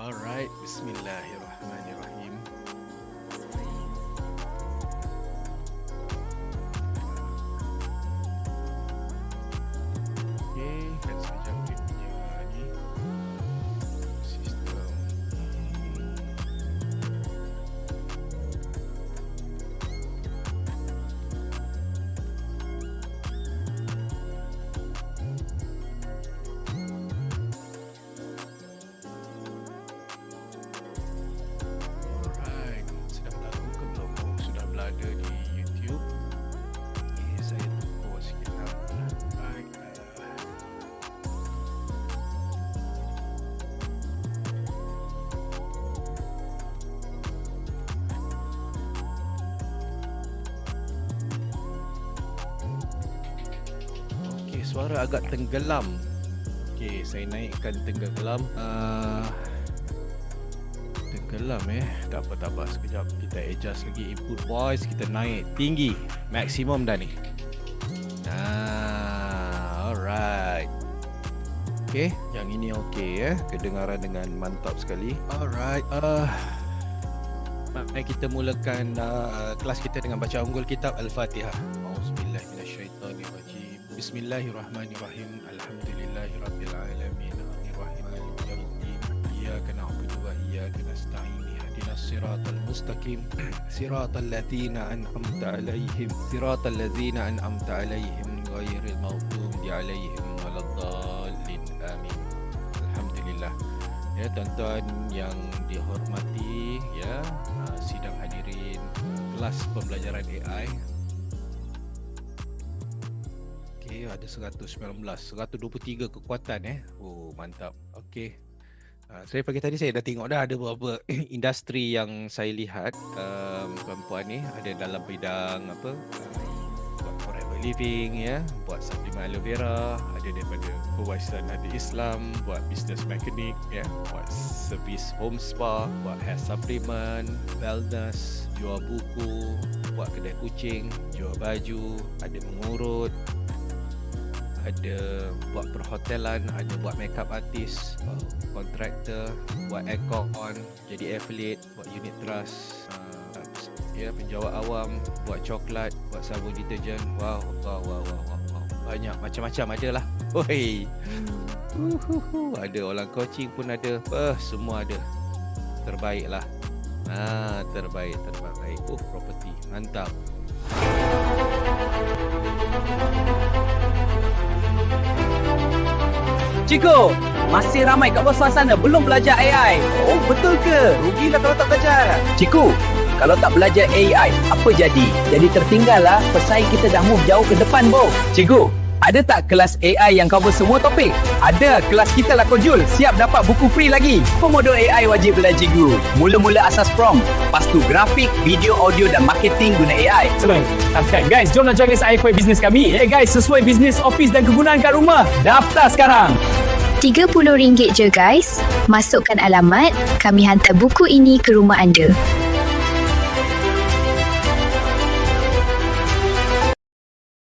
Alright, bismillahirrahmanirrahim. Suara agak tenggelam. Okey, saya naikkan tenggelam. Uh, tenggelam eh. Tak apa, tak apa. Sekejap kita adjust lagi input voice. Kita naik tinggi. Maksimum dah ni. Ah, alright. Okey, yang ini okey eh. Kedengaran dengan mantap sekali. Alright. Uh, Mari kita mulakan uh, kelas kita dengan baca unggul kitab Al-Fatihah. Bismillahirrahmanirrahim. Alhamdulillahirabbil alamin. Arrahmanirrahim. Iyyaka na'budu wa iyyaka nasta'in. Ihdinas siratal mustaqim. Siratal ladzina an'amta 'alaihim. Siratal ladzina an'amta 'alaihim ghairil maghdubi 'alaihim waladdallin. Amin. Alhamdulillah. Ya, tuan-tuan yang dihormati ya, uh, sidang hadirin kelas pembelajaran AI. Okey, ada 119, 123 kekuatan eh. Oh, mantap. Okey. Uh, saya pagi tadi saya dah tengok dah ada beberapa industri yang saya lihat um, puan-puan ni ada dalam bidang apa? Buat forever living ya. Buat suplemen aloe vera. Ada daripada perwasitan hati Islam. Buat business mechanic ya. Buat servis home spa. Buat hair supplement wellness. Jual buku. Buat kedai kucing. Jual baju. Ada mengurut ada buat perhotelan ada buat makeup artist uh, kontraktor buat aircon jadi affiliate buat unit trust uh, ya penjawat awam buat coklat buat sabun deterjen wow wow wow wow, wow, wow. banyak macam-macam ada lah Oi. Uhuhu. ada orang coaching pun ada. Uh, semua ada. Terbaik lah ah terbaik terbaik. Oh property mantap Cikgu, masih ramai kat bawah sana belum belajar AI. Oh betul ke? Rugilah kalau tak belajar. Cikgu, kalau tak belajar AI, apa jadi? Jadi tertinggal lah, pesaing kita dah move jauh ke depan, Bo. Cikgu, ada tak kelas AI yang cover semua topik? Ada, kelas kita lah Kojul. Siap dapat buku free lagi. Komodo AI wajib belajar cikgu. Mula-mula asas prompt. Lepas tu grafik, video, audio dan marketing guna AI. Senang. Subscribe guys. Jom nak join SIFY bisnes kami. Eh guys, sesuai bisnes office dan kegunaan kat rumah. Daftar sekarang. RM30 je guys. Masukkan alamat, kami hantar buku ini ke rumah anda.